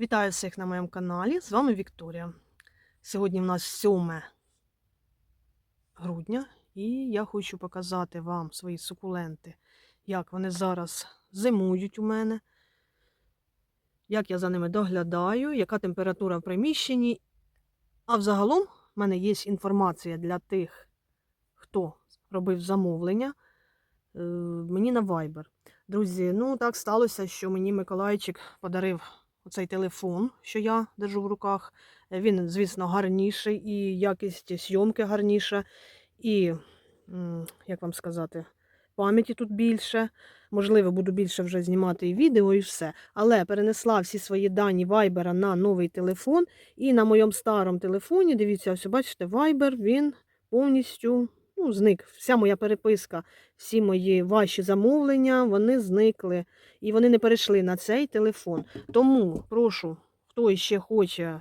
Вітаю всіх на моєму каналі. З вами Вікторія. Сьогодні в нас 7 грудня, і я хочу показати вам свої сукуленти, як вони зараз зимують у мене, як я за ними доглядаю, яка температура в приміщенні. А взагалом в мене є інформація для тих, хто робив замовлення е, мені на Viber. Друзі, ну так сталося, що мені Миколайчик подарив оцей телефон, що я держу в руках. Е, Він, звісно, гарніший, і якість зйомки гарніша, і, як вам сказати, пам'яті тут більше. Можливо, буду більше вже знімати і відео, і все. Але перенесла всі свої дані Вайбера на новий телефон. І на моєму старому телефоні, дивіться, ось бачите, Viber, він повністю ну, зник. Вся моя переписка, всі мої ваші замовлення, вони зникли. І вони не перейшли на цей телефон. Тому прошу, хто ще хоче е,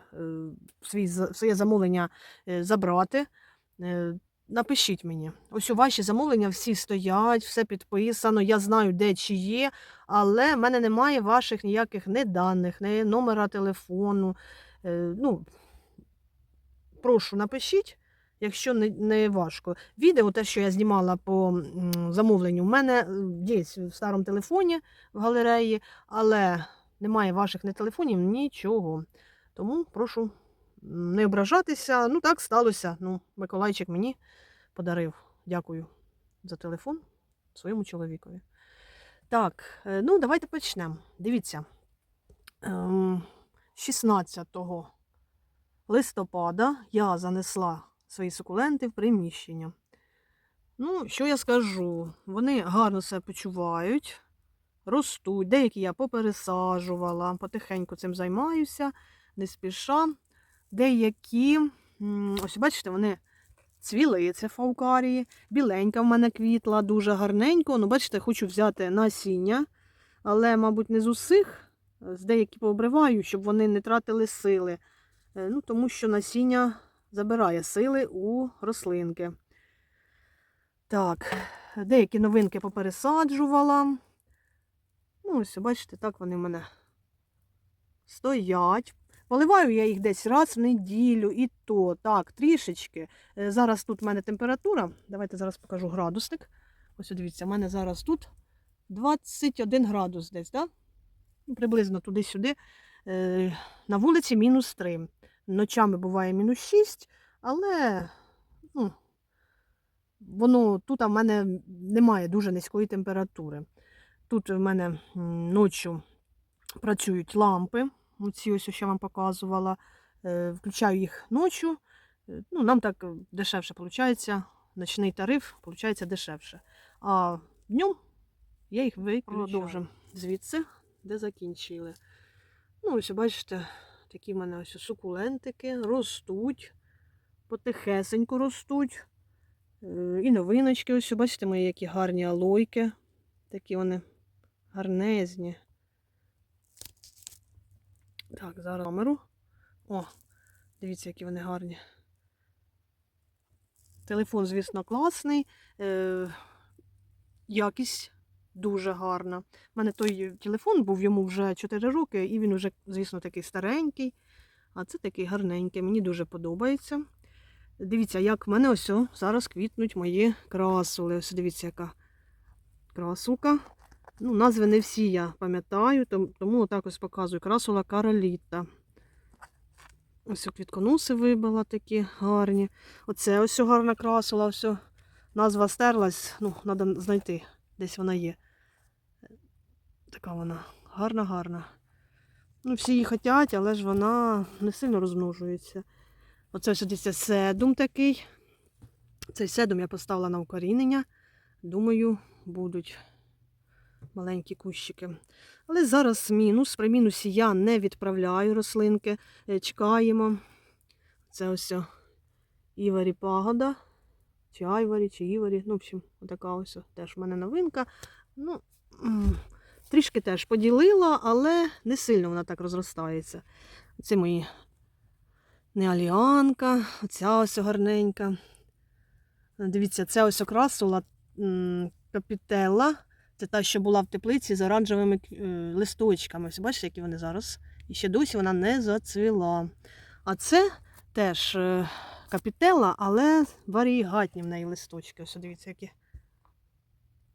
свій, своє замовлення е, забрати, е, напишіть мені. Ось у ваші замовлення всі стоять, все підписано, я знаю, де чи є, але в мене немає ваших ніяких не даних, не номера телефону. Ну, прошу, напишіть. Якщо не, не важко. Відео, те, що я знімала по замовленню, в мене е, є в старому телефоні в галереї, але немає ваших не телефонів, нічого. Тому прошу не ображатися. Ну, так сталося. Ну, Миколайчик мені подарив. Дякую за телефон своєму чоловікові. Так, е, ну давайте почнемо. Дивіться. Ем, 16 листопада я занесла свої сукуленти в приміщення. Ну, що я скажу? Вони гарно себе почувають, ростуть. Деякі я попересаджувала, потихеньку цим займаюся, не спіша. Деякі, ось бачите, вони цвіли, це фаукарії. Біленька в мене квітла, дуже гарненько. Ну, бачите, хочу взяти насіння, але, мабуть, не з усіх. З деякі пообриваю, щоб вони не тратили сили. Е, Ну, тому що насіння забирає сили у рослинки. Так, деякі новинки попересаджувала. Ну, ось, бачите, так вони в мене стоять. Поливаю я їх десь раз в неділю, і то так, трішечки. Е, Зараз тут в мене температура. Давайте зараз покажу градусник. Ось дивіться, в мене зараз тут 21 градус десь, так? Ну, приблизно туди-сюди. Е, На вулиці мінус 3. Ночами буває мінус 6, але ну, воно тут в мене немає дуже низької температури. Тут в мене ночі працюють лампи. Оці ось, що я вам показувала. Е, Включаю їх ночі. Е, Ну, нам так дешевше виходить. Ночний тариф виходить дешевше. А днем я їх виключаю. Продовжимо звідси, де закінчили. Ну, ось бачите, такі в мене ось сукулентики ростуть, потихесенько ростуть. Е, І новиночки, ось бачите, мої які гарні алойки. Такі вони гарнезні. Так, зараз камеру. О, дивіться, які вони гарні. Телефон, звісно, класний. Е, якість дуже гарна. У мене той телефон був йому вже 4 роки, і він вже, звісно, такий старенький. А це такий гарненький. Мені дуже подобається. Дивіться, як в мене ось зараз квітнуть мої красули. Ось дивіться, яка красулка. Ну, назви не всі я пам'ятаю, тому, отак ось показую. Красула Кароліта. Ось о, квітконоси вибила такі гарні. Оце ось гарна красула. Ось назва стерлась. Ну, треба знайти. Десь вона є. Така вона гарна-гарна. Ну, всі її хочуть, але ж вона не сильно розмножується. Оце ось дивіться, седум такий. Цей седум я поставила на укорінення. Думаю, будуть маленькі кущики. Але зараз мінус. При мінусі я не відправляю рослинки. Е, Чекаємо. Це ось Іварі пагода. Чи Айварі, чи Іварі. Ну, в общем, отака ось теж в мене новинка. Ну, трішки теж поділила, але не сильно вона так розростається. Це мої неаліанка, оця ось гарненька. Дивіться, це ось окрасула капітела. Це та, що була в теплиці з оранжевими е, листочками. Ось бачите, які вони зараз І ще досі вона не зацвіла. А це теж е, капітела, але варігатні в неї листочки. Ось дивіться, які.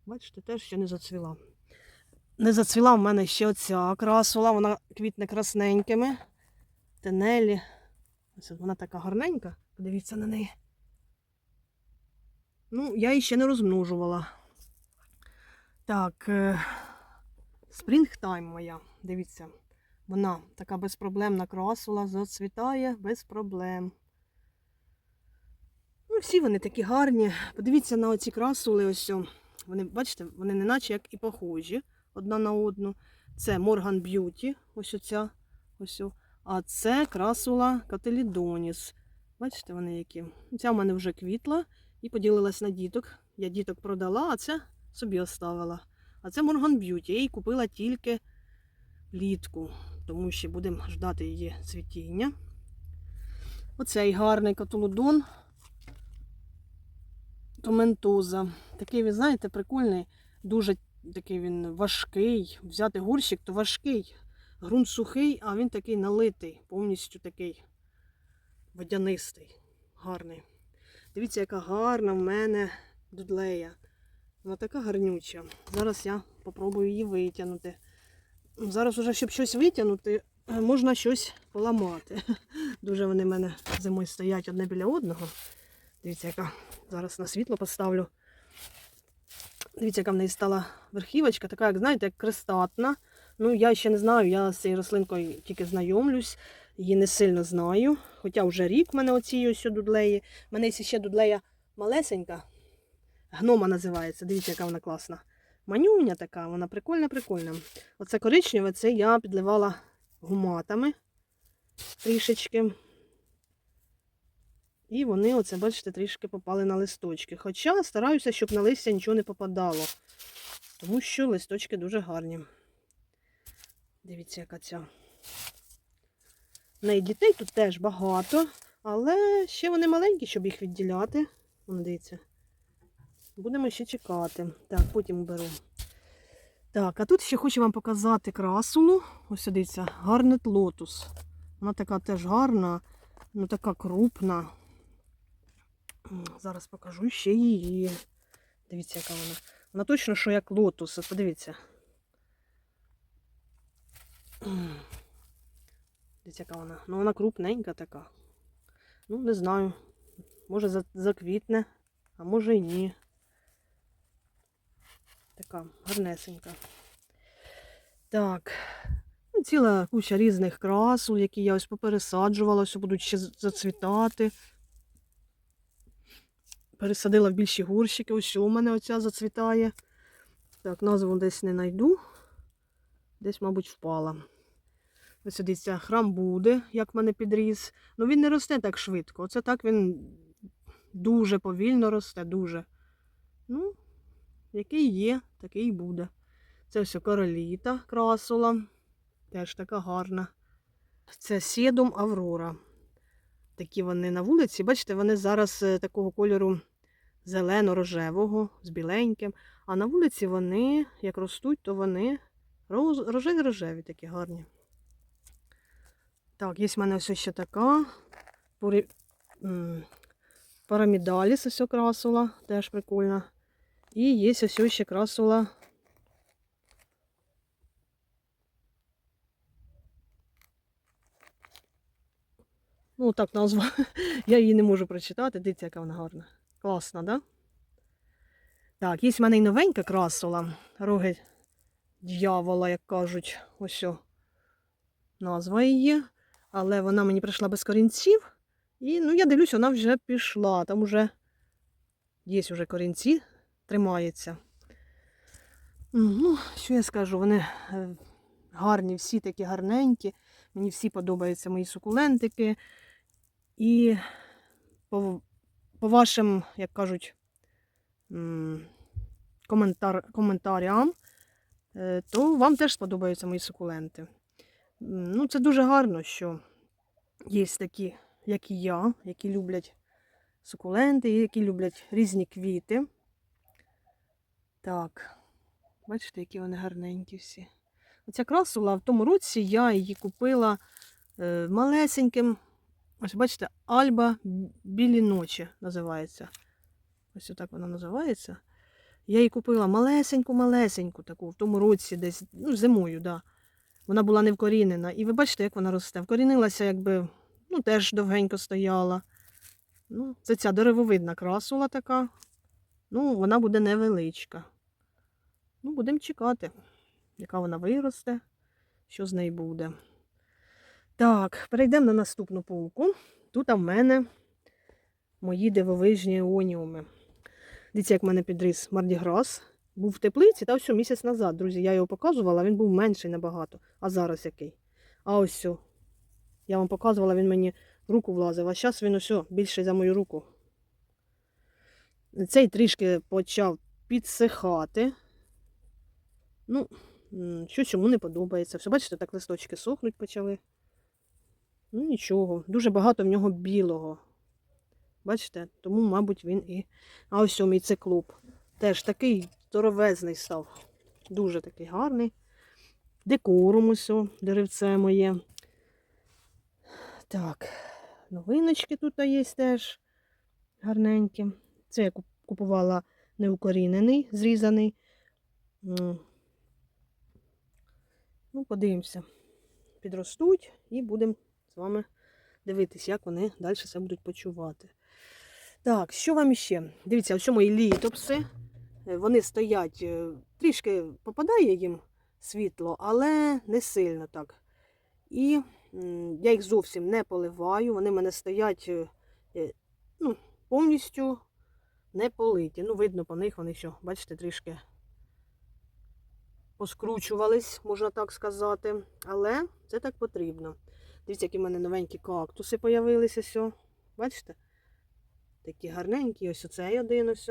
Бачите, теж ще не зацвіла. Не зацвіла в мене ще оця красула, вона квітне красненькими. Тенелі. Ось вона така гарненька. Подивіться на неї. Ну, я її ще не розмножувала. Так, е, Springtime моя, дивіться, вона така безпроблемна красула, зацвітає без проблем. Ну, всі вони такі гарні. Подивіться на оці красули, ось. Вони, бачите, вони не наче як і похожі одна на одну. Це Morgan Beauty, ось оця. Ось. А це красула Кателідоніс. Бачите, вони які. Ця в мене вже квітла і поділилась на діток. Я діток продала, а це собі оставила. А це Morgan Beauty. Я її купила тільки влітку, тому що будемо ждати її цвітіння. Оцей гарний катулодон. Томентоза. Такий, ви знаєте, прикольний, дуже такий він важкий. Взяти горщик, то важкий. Грунт сухий, а він такий налитий, повністю такий водянистий, гарний. Дивіться, яка гарна в мене дудлея. Вона така гарнюча. Зараз я попробую її витягнути. Зараз уже, щоб щось витягнути, е, можна щось поламати. Дуже вони в мене зимою стоять одне біля одного. Дивіться, яка зараз на світло поставлю. Дивіться, яка в неї стала верхівочка, така, як знаєте, як крестатна. Ну, я ще не знаю, я з цією рослинкою тільки знайомлюсь, її не сильно знаю. Хоча вже рік в мене оці ось дудлеї. У мене є ще дудлея малесенька. Гнома називається. Дивіться, яка вона класна. Манюня така, вона прикольна, прикольна. Оце коричневе, це я підливала гуматами трішечки. І вони, оце, бачите, трішки попали на листочки. Хоча стараюся, щоб на листя нічого не попадало. Тому що листочки дуже гарні. Дивіться, яка ця. В неї дітей тут теж багато, але ще вони маленькі, щоб їх відділяти. Вон, дивіться. Будемо ще чекати. Так, потім беру. Так, а тут ще хочу вам показати красулу. Ось дивіться, гарнет лотус. Вона така теж гарна, ну така крупна. Зараз покажу ще її. Дивіться, яка вона. Вона точно, що як лотус. От Подивіться. Дивіться, яка вона. Ну, вона крупненька така. Ну, не знаю. Може заквітне, а може і ні. Така гарнесенька. Так. Ну, ціла куча різних красул, які я ось попересаджувала, ось будуть ще зацвітати. Пересадила в більші горщики. Ось у мене оця зацвітає. Так, назву десь не знайду. Десь, мабуть, впала. Ось дивіться, храм буде, як в мене підріс. Ну він не росте так швидко. Оце так він дуже повільно росте, дуже. Ну, який є, такий і буде. Це все короліта красула. Теж така гарна. Це сідум Аврора. Такі вони на вулиці. Бачите, вони зараз е, такого кольору зелено-рожевого, з біленьким. А на вулиці вони, як ростуть, то вони рожеві-рожеві такі гарні. Так, є в мене ось ще така. Парамідаліс ось красула, теж прикольна. І є ось ще красула. Ну, так назва. Я її не можу прочитати. Дивіться, яка вона гарна. Класна, да? Так, є в мене й новенька красула. Роги дьявола, як кажуть. Ось назва її. Але вона мені прийшла без корінців. І ну, я дивлюсь, вона вже пішла. Там вже є вже корінці, тримається. Ну, що я скажу, вони е, гарні, всі такі гарненькі. Мені всі подобаються мої сукулентики. І по вашим, як кажуть, коментар, коментарям, е, то вам теж сподобаються мої сукуленти. Ну, це дуже гарно, що є такі, як і я, які люблять сукуленти, які люблять різні квіти. Так, бачите, які вони гарненькі всі. Оця красула в тому році я її купила е, малесеньким. Ось бачите, Альба білі ночі називається. Ось отак вона називається. Я її купила малесеньку-малесеньку таку в тому році, десь ну, зимою, да. Вона була не вкорінена. І ви бачите, як вона росте. Вкорінилася, якби, ну, теж довгенько стояла. Ну, це ця деревовидна красула така. Ну, вона буде невеличка. Ну, будемо чекати, яка вона виросте, що з нею буде. Так, перейдемо на наступну полку. Тут в мене мої дивовижні оніуми. Дивіться, як в мене підріс Мардіграс. Був в теплиці та ось місяць назад, друзі. Я його показувала, він був менший набагато. А зараз який? А ось. Я вам показувала, він мені в руку влазив, а зараз він ось більший за мою руку. Цей трішки почав підсихати. Ну, щось йому не подобається. Все, бачите, так листочки сохнуть почали. Ну, нічого. Дуже багато в нього білого. Бачите? Тому, мабуть, він і. А ось мій циклоп. Теж такий здоровезний став. Дуже такий гарний. Декорум ось, деревце моє. Так, новиночки тут є теж гарненькі. Це я купувала неукорінений, зрізаний. Ну, подивимося. Підростуть і будемо вами дивитись, як вони далі себе будуть почувати. Так, що вам іще? Дивіться, ось мої літопси. Е, Вони стоять, е, трішки попадає їм світло, але не сильно так. І я їх зовсім не поливаю. Вони в мене стоять е, ну, повністю не политі. Ну, видно по них вони що, бачите, трішки поскручувались, можна так сказати. Але це так потрібно. Дивіться, які в мене новенькі кактуси появилися. Сьо. Бачите? Такі гарненькі. Ось оцей один ось.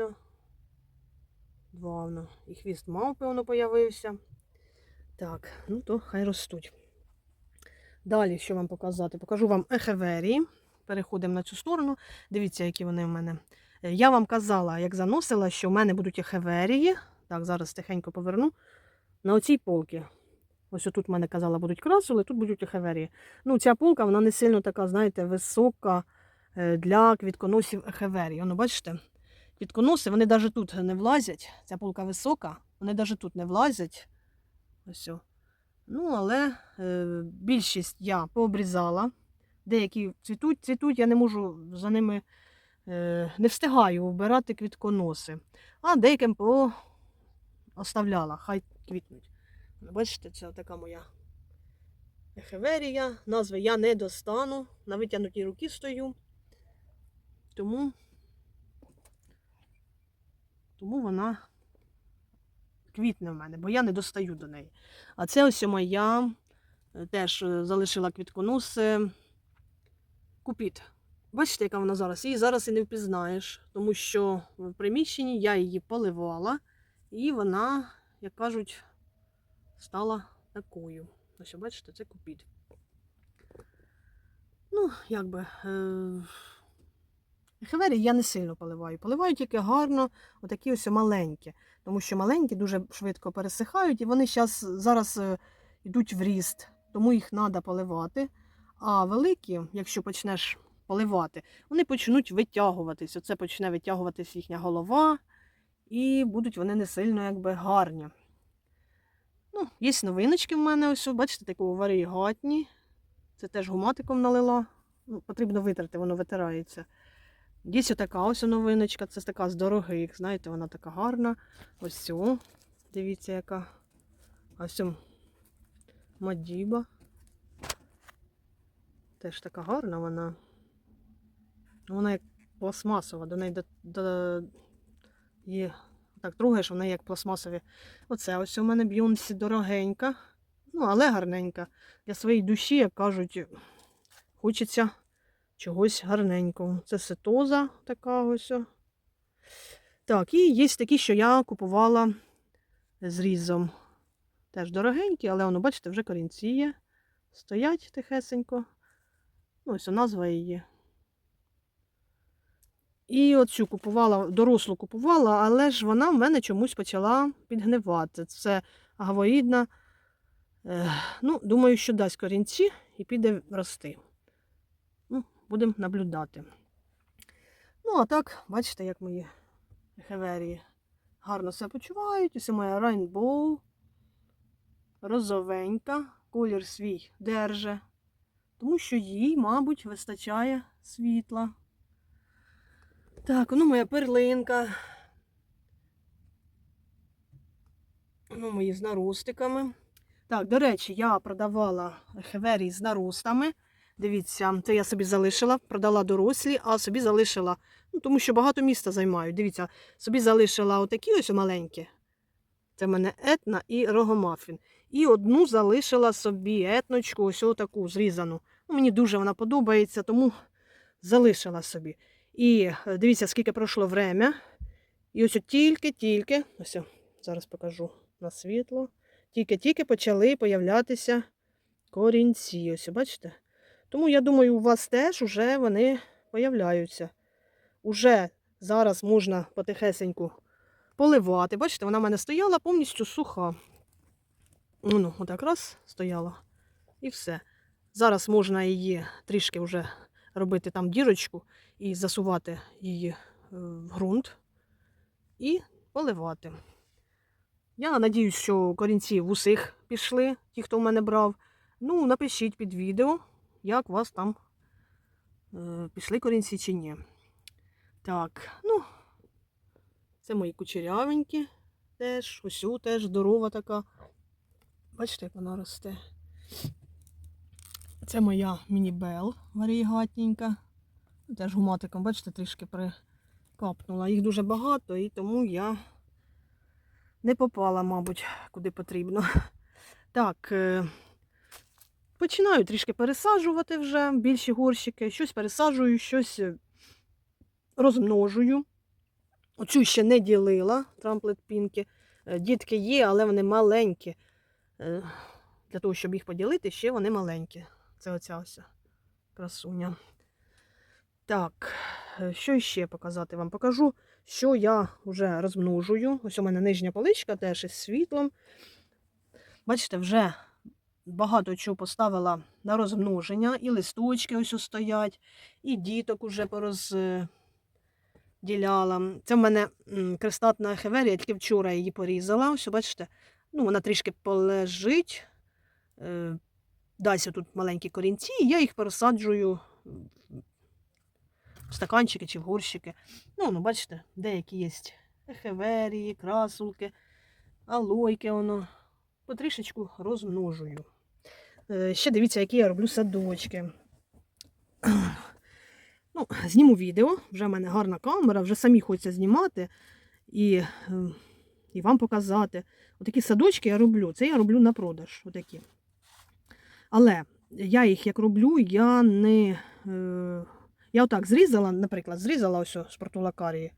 Два воно. І хвіст мавпи воно появився. Так, ну то хай ростуть. Далі, що вам показати? Покажу вам ехеверії. Переходимо на цю сторону. Дивіться, які вони в мене. Е, Я вам казала, як заносила, що в мене будуть ехеверії. Так, зараз тихенько поверну. На оцій полці. Ось тут в мене казала, будуть красули, тут будуть ехеверії. Ну, ця полка, вона не сильно така, знаєте, висока е, для квітконосів ехеверії. Воно, бачите, квітконоси, вони навіть тут не влазять. Ця полка висока, вони навіть тут не влазять. Ось. о. Ну, але е, більшість я пообрізала. Деякі цвітуть, цвітуть, я не можу за ними е, не встигаю вбирати квітконоси. А деяким пооставляла, хай квітнуть. Бачите, це така моя ехеверія. Назви я не достану. На витягнутій руці стою. Тому, тому вона квітне в мене, бо я не достаю до неї. А це ось моя е, теж е, залишила квітконоси. Купіт. Бачите, яка вона зараз? Її зараз і не впізнаєш, тому що в приміщенні я її поливала, і вона, як кажуть, стала такою. Ось, бачите, це купіт. Ну, як би. Е... Хевері я не сильно поливаю. Поливаю тільки гарно, отакі ось маленькі. Тому що маленькі дуже швидко пересихають, і вони щас, зараз е, йдуть в ріст, тому їх треба поливати. А великі, якщо почнеш поливати, вони почнуть витягуватись. Оце почне витягуватись їхня голова, і будуть вони не сильно якби гарні. Ну, Є новиночки в мене, ось, бачите, такі варігатні. Це теж гуматиком налила. Ну, потрібно витерти, воно витирається. Є така ось новиночка, це така з дорогих, знаєте, вона така гарна. Ось цю. Дивіться, яка. Ось цю Мадіба. Теж така гарна вона. Вона як пластмасова, до неї до, до... є. Так, трогаєш, вона як пластмасові. Оце ось у мене б'юнсі дорогенька. Ну, але гарненька. Для своєї душі, як кажуть, хочеться чогось гарненького. Це сетоза така ось. Так, і є такі, що я купувала з різом. Теж дорогенькі, але воно, бачите, вже корінці є. Стоять тихесенько. Ну, ось назва її. І оцю купувала, дорослу купувала, але ж вона в мене чомусь почала підгнивати. Це агавоїдна Е, ну, думаю, що дасть корінці і піде рости. Ну, будемо наблюдати. Ну, а так, бачите, як мої хеверії гарно себе почувають. Ось моя рейнбоу. Розовенька, колір свій держи, тому що їй, мабуть, вистачає світла. Так, ну моя перлинка. Ну, мої з наростиками. Так, до речі, я продавала хеверії з наростами. Дивіться, це я собі залишила, продала дорослі, а собі залишила, ну, тому що багато міста займають. Дивіться, собі залишила отакі ось маленькі. Це в мене етна і рогомафін. І одну залишила собі етночку, ось таку зрізану. Ну, мені дуже вона подобається, тому залишила собі. І е, дивіться, скільки пройшло время. І ось тільки-тільки, ось зараз покажу на світло. Тільки-тільки почали появлятися корінці. Ось, бачите? Тому я думаю, у вас теж вже вони появляються. Уже зараз можна потихесеньку поливати. Бачите, вона в мене стояла повністю суха. Ну, отак раз стояла. І все. Зараз можна її трішки вже робити там дірочку і засувати її е, в ґрунт і поливати. Я надіюсь, що корінці в усіх пішли, ті, хто в мене брав. Ну, напишіть під відео, як у вас там е, пішли корінці чи ні. Так, ну, це мої кучерявенькі теж, ось теж здорова така. Бачите, як вона росте. Це моя міні-бел варігатненька. Теж гуматиком, бачите, трішки прикапнула. Їх дуже багато, і тому я не попала, мабуть, куди потрібно. Так, е, починаю трішки пересаджувати вже більші горщики. Щось пересаджую, щось е, розмножую. Оцю ще не ділила, трамплет пінки. Е, Дітки є, але вони маленькі. Для того, щоб їх поділити, ще вони маленькі. Це оця красуня. Так, е, що ще показати вам? Покажу, що я вже розмножую. Ось у мене нижня поличка теж із світлом. Бачите, вже багато чого поставила на розмноження. І листочки ось стоять, і діток уже порозділяла. Це в мене крестатна хеверія, тільки вчора її порізала. Ось, бачите, ну, вона трішки полежить. Дасть тут маленькі корінці, і я їх пересаджую в стаканчики чи в горщики. Ну, ну бачите, деякі є ехеверії, красулки, алойки, воно. Потрішечку розмножую. Е, Ще дивіться, які я роблю садочки. Ну, зніму відео, вже в мене гарна камера, вже самі хочеться знімати і, е, і вам показати. Отакі садочки я роблю. Це я роблю на продаж. Отакі. Але я їх як роблю, я не. Е, я отак зрізала, наприклад, зрізала ось з портулакарії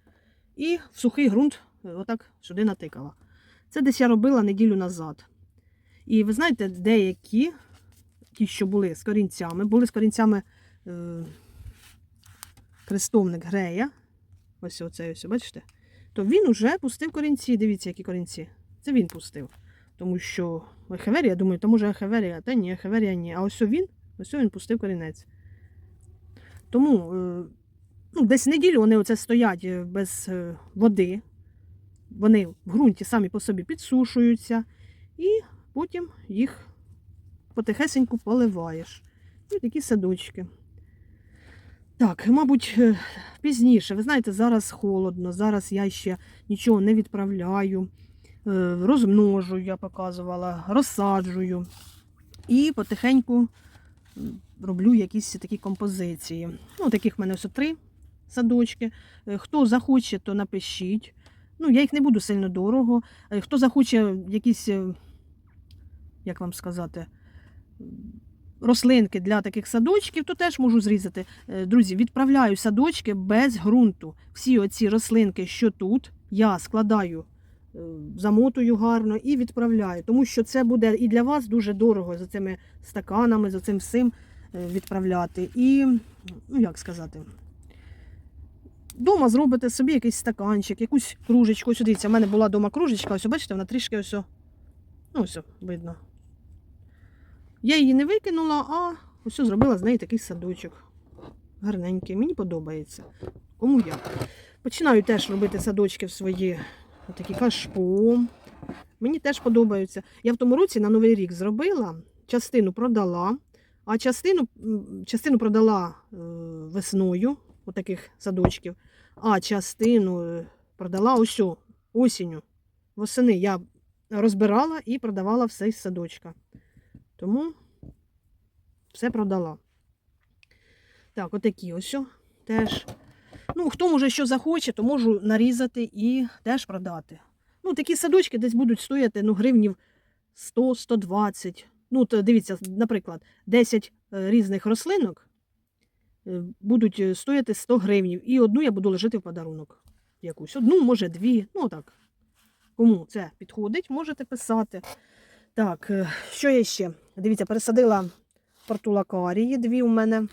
і в сухий ґрунт е, отак сюди натикала. Це десь я робила неділю назад. І ви знаєте, деякі, ті, що були з корінцями, були з корінцями е, крестовник грея. Ось оцей ось, бачите? То він уже пустив корінці. Дивіться, які корінці. Це він пустив. Тому що Ехеверія, думаю, то може Ехеверія, та ні, Ехеверія ні. А ось він, ось він пустив корінець. Тому е, ну, десь неділю вони оце стоять е, без е, води. Вони в ґрунті самі по собі підсушуються, і потім їх потихесеньку поливаєш. І такі садочки. Так, мабуть, пізніше. Ви знаєте, зараз холодно, зараз я ще нічого не відправляю, розмножую, я показувала, розсаджую. І потихеньку роблю якісь такі композиції. Ну, таких в мене ось три садочки. Е, Хто захоче, то напишіть. Ну, я їх не буду сильно дорого. Е, Хто захоче якісь, е, як вам сказати, рослинки для таких садочків, то теж можу зрізати. Е, Друзі, відправляю садочки без ґрунту. Всі оці рослинки, що тут, я складаю, е, замотую гарно і відправляю. Тому що це буде і для вас дуже дорого за цими стаканами, за цим всім е, відправляти. І, ну як сказати, Дома зробите собі якийсь стаканчик, якусь кружечку. Ось дивіться, в мене була дома кружечка, ось бачите, вона трішки ось. Ну, ось, видно. Я її не викинула, а ось зробила з неї такий садочок. Гарненький, мені подобається. Кому як. Починаю теж робити садочки в свої такі кашпо. Мені теж подобаються. Я в тому році на Новий рік зробила, частину продала, а частину, частину продала е, весною, отаких садочків, а частину е, продала ось осінню. Восени я розбирала і продавала все із садочка. Тому все продала. Так, отакі ось теж. Ну, хто може що захоче, то можу нарізати і теж продати. Ну, такі садочки десь будуть стояти ну, гривнів 100-120. Ну, то дивіться, наприклад, 10 е, різних рослинок е, будуть е, стояти 100 гривнів. І одну я буду лежати в подарунок. Якусь. Одну, може, дві. Ну, так. Кому це підходить, можете писати. Так, що я ще? Дивіться, пересадила портулакарії, дві у мене.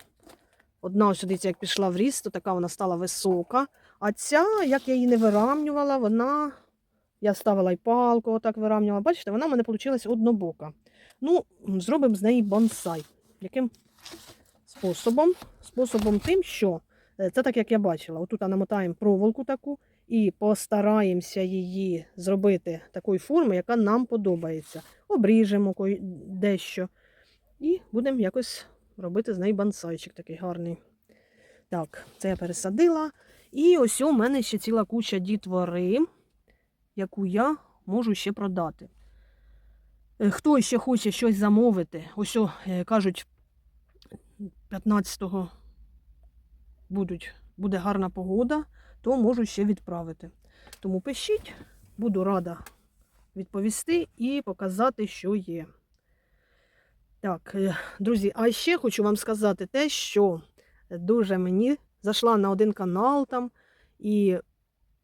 Одна ось дивіться, як пішла в ріст, то така вона стала висока. А ця, як я її не вирамнювала, вона. Я ставила й палку, отак вирамнювала. Бачите, вона в мене вийшла однобока. Ну, зробимо з неї бонсай. Яким способом? Способом тим, що е, це так, як я бачила. Отут намотаємо проволоку таку і постараємося її зробити такої форми, яка нам подобається. Обріжемо дещо. І будемо якось робити з неї бонсайчик такий гарний. Так, це я пересадила. І ось у мене ще ціла куча дітвори, яку я можу ще продати. Е, Хто ще хоче щось замовити, ось о, е, кажуть, 15-го будуть, буде гарна погода, то можу ще відправити. Тому пишіть, буду рада відповісти і показати, що є. Так, е, друзі, а ще хочу вам сказати те, що дуже мені зайшла на один канал там, і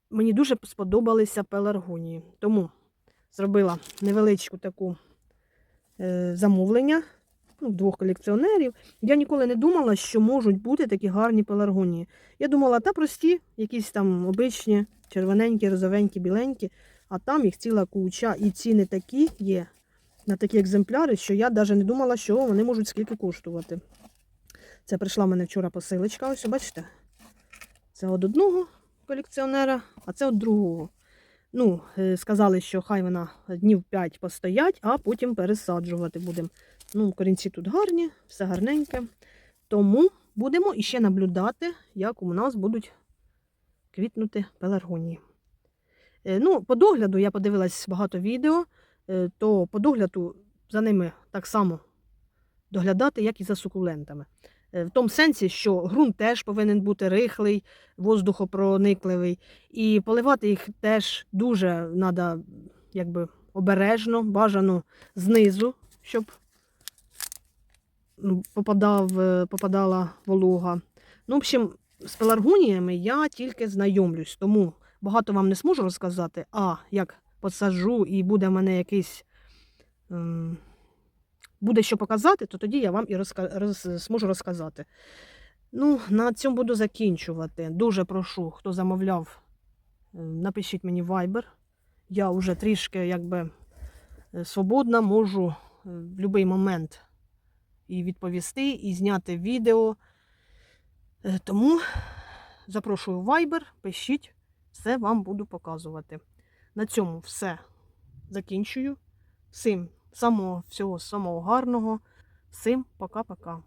мені дуже сподобалися пеларгонії. Тому зробила невеличку таку е, замовлення ну, двох колекціонерів. Я ніколи не думала, що можуть бути такі гарні пеларгонії. Я думала, та прості, якісь там обичні, червоненькі, розовенькі, біленькі, а там їх ціла куча. І ціни такі є на такі екземпляри, що я навіть не думала, що вони можуть скільки коштувати. Це прийшла в мене вчора посилочка, ось бачите? Це від одного колекціонера, а це від другого. Ну, е, сказали, що хай вона днів 5 постоять, а потім пересаджувати будемо. Ну, корінці тут гарні, все гарненьке. Тому будемо іще наблюдати, як у нас будуть квітнути пеларгонії. Е, Ну, по догляду я подивилась багато відео, то по догляду за ними так само доглядати, як і за сукулентами. Е, В тому сенсі, що ґрунт теж повинен бути рихлий, воздухопроникливий, і поливати їх теж дуже треба якби, обережно, бажано знизу, щоб ну, попадав, е, попадала волога. Ну, в общем, з пеларгоніями я тільки знайомлюсь, тому багато вам не зможу розказати, а як посаджу і буде в мене якийсь. ем, буде що показати, то тоді я вам і розка... роз... зможу розказати. Ну, на цьому буду закінчувати. Дуже прошу, хто замовляв, е, напишіть мені Viber. Я вже трішки якби е, свободна, можу е, в будь-який момент і відповісти, і зняти відео. Е, Тому запрошую в Viber, пишіть, все вам буду показувати. На цьому все закінчую. Всім самого всього самого гарного. Всім пока-пока.